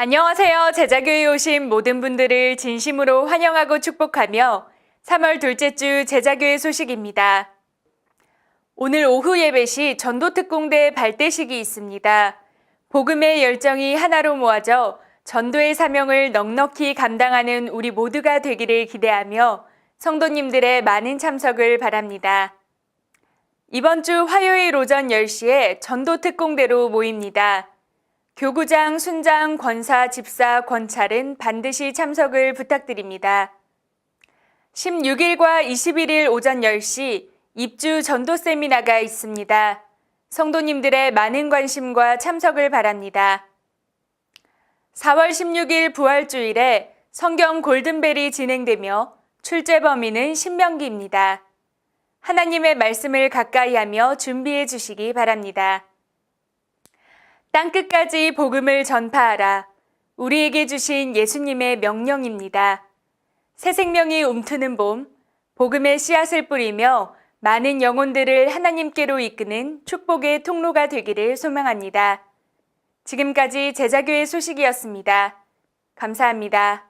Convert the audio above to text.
안녕하세요. 제자교회에 오신 모든 분들을 진심으로 환영하고 축복하며 3월 둘째 주 제자교회 소식입니다. 오늘 오후 예배 시 전도특공대 발대식이 있습니다. 복음의 열정이 하나로 모아져 전도의 사명을 넉넉히 감당하는 우리 모두가 되기를 기대하며 성도님들의 많은 참석을 바랍니다. 이번 주 화요일 오전 10시에 전도특공대로 모입니다. 교구장, 순장, 권사, 집사, 권찰은 반드시 참석을 부탁드립니다. 16일과 21일 오전 10시 입주 전도 세미나가 있습니다. 성도님들의 많은 관심과 참석을 바랍니다. 4월 16일 부활주일에 성경 골든벨이 진행되며 출제 범위는 신명기입니다. 하나님의 말씀을 가까이 하며 준비해 주시기 바랍니다. 땅끝까지 복음을 전파하라. 우리에게 주신 예수님의 명령입니다. 새 생명이 움트는 봄, 복음의 씨앗을 뿌리며 많은 영혼들을 하나님께로 이끄는 축복의 통로가 되기를 소망합니다. 지금까지 제자교회 소식이었습니다. 감사합니다.